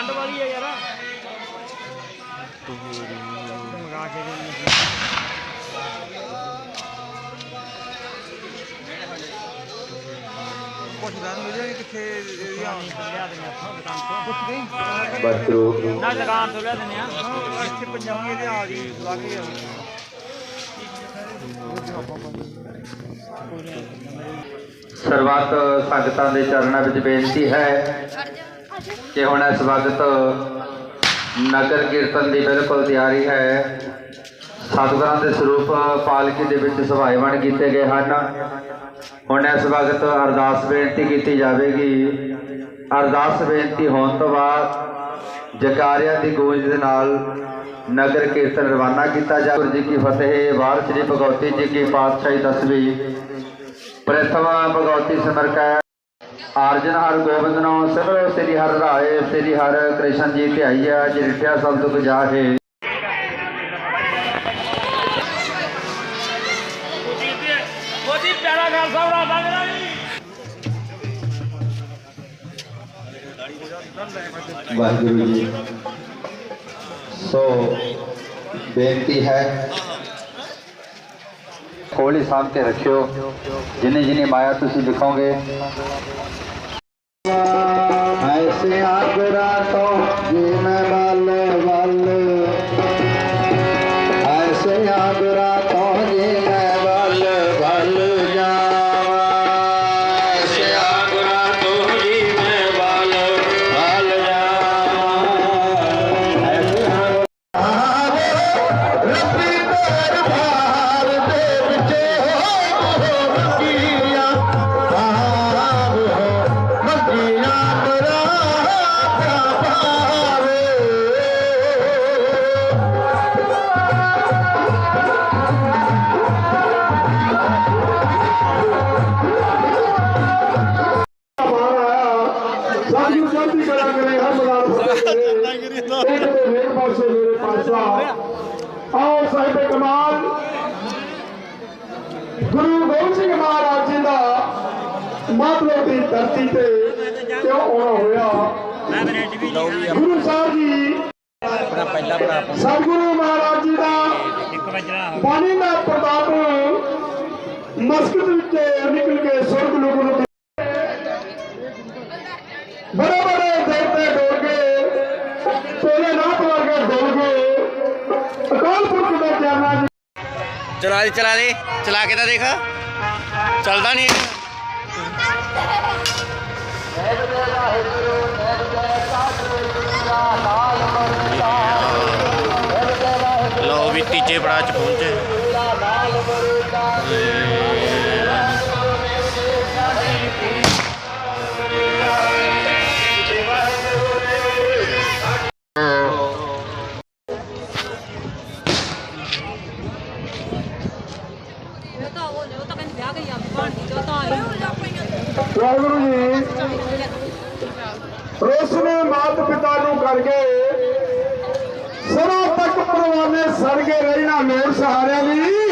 ਠੰਡ ਵਾਲੀ ਹੈ ਯਾਰ। ਮੰਗਾ ਕੇ ਦੇ ਪੁੱਛਦਾ ਨੂੰ ਮਿਲਿਆ ਕਿੱਥੇ ਲਿਆ ਦਿੰਦੇ ਆਪਾਂ ਦੁਕਾਨ ਤੋਂ ਪੁੱਛ ਗਈ ਬਸਤਰੂ ਨਾ ਦੁਕਾਨ ਤੋਂ ਲਿਆ ਦਿੰਦੇ ਆ। ਇੱਥੇ ਪੰਜਾਬੀ ਦੇ ਆ ਗਈ ਲੱਗ ਗਿਆ ਸਰਬੱਤ ਸੰਗਤਾਂ ਦੇ ਚਰਨਾਂ ਵਿੱਚ ਬੇਨਤੀ ਹੈ। ਕਿ ਹੁਣ ਇਸ ਵਕਤ ਨਗਰ ਕੀਰਤਨ ਦੀ ਬਿਲਕੁਲ ਤਿਆਰੀ ਹੈ। ਸਤਿਗੁਰਾਂ ਦੇ ਸਰੂਪ ਪਾਲਕੀ ਦੇ ਵਿੱਚ ਸਭਾਏਵਣ ਕੀਤੇ ਗਏ ਹਨ। ਹੁਣ ਇਸ ਵਕਤ ਅਰਦਾਸ ਬੇਨਤੀ ਕੀਤੀ ਜਾਵੇਗੀ। ਅਰਦਾਸ ਬੇਨਤੀ ਹੋਣ ਤੋਂ ਬਾਅਦ ਜਕਾਰਿਆਂ ਦੀ ਗੂੰਜ ਦੇ ਨਾਲ ਨਗਰ ਕੀਰਤਨ ਰਵਾਨਾ ਕੀਤਾ ਜਾ ਗੁਰੂ ਜੀ ਕੀ ਫਤਿਹ ਵਾਰ ਸ੍ਰੀ ਭਗਵਤੀ ਜੀ ਕੀ ਪਾਤਸ਼ਾਹੀ ਦਸਵੀਂ। ਪ੍ਰਥਮ ਭਗਵਤੀ ਸਮਰਕੈ ਆਰਜਨ ਹਰ ਗੋਬਿੰਦ ਨਾਮ ਸਿਮਰੋ ਸ੍ਰੀ ਹਰਿ ਰਾਏ ਸ੍ਰੀ ਹਰਿ ਕ੍ਰਿਸ਼ਨ ਜੀ ਧਿਆਈਆ ਜਿ ਰਿਠਿਆ ਸਭ ਦੁਖ ਜਾਹੇ ਮੋਦੀ ਪਿਆਰਾ ਗੱਲ ਸਾਹਿਬ ਰਾਦਾ ਮੇਰਾ ਜੀ ਵਾਹਿਗੁਰੂ ਜੀ ਸੋ ਬੇਨਤੀ ਹੈ ਕੋਲੀ ਸਾਹਮ ਕੇ ਰੱਖਿਓ। ਜਿਨੇ ਜਿਨੇ ਮਾਇਆ ਤੁਸੀਂ ਲਿਖੋਗੇ ਐਸੇ ਆਗਰਾ ਤੋਂ ਜੀ ਮੈਂ ਬਲ ਮੇਰੇ ਪਾਸੇ ਮੇਰੇ ਪਾਸਾ। ਆਓ ਸਾਹਿਬ ਗੁਰੂ ਗੋਬਿੰਦ ਸਿੰਘ ਮਹਾਰਾਜ ਜੀ ਦਾ ਮਾਤਰੇ ਦੀ ਧਰਤੀ ਤੇ ਕਿਉਂ ਆਉਣਾ ਹੋਇਆ? ਗੁਰੂ ਸਾਹਿਬ ਜੀ ਆਪਣਾ ਪਹਿਲਾ ਭਰਾ ਸਤਿਗੁਰੂ ਮਹਾਰਾਜ ਜੀ ਦਾ ਇੱਕ ਬਾਣੀ ਦਾ ਪ੍ਰਤਾਪ ਮਸਕਤ ਵਿੱਚ ਨਿਕਲ ਕੇ ਸੁਰਗ ਲੋਕ ਨੂੰ ਚਲਾ ਦੇ ਚਲਾ ਦੇ। ਚਲਾ ਕੇ ਤਾਂ ਦੇਖ। ਚੱਲਦਾ ਨਹੀਂ। ਲਓ ਵੀ ਤੀਜੇ ਪੜਾਅ ਚ ਪਹੁੰਚੇ। ਉਹ ਤਾਂ ਤਾਂ ਕਹਿੰਦੀ ਵਿਆਹ ਗਈ ਆ ਭਾਂਡੀ ਚ ਉਹ ਤਾਂ ਆਈ ਵਾਹਿਗੁਰੂ ਜੀ ਰੋਸ ਮਾਤ ਪਿਤਾ ਨੂੰ ਕਰਕੇ ਸਰੋਂ ਤੱਕ ਪਰਵਾਨੇ ਸੜ ਕੇ ਰਹਿਣਾ ਲੋੜ ਸਹਾਰਿਆਂ ਦੀ।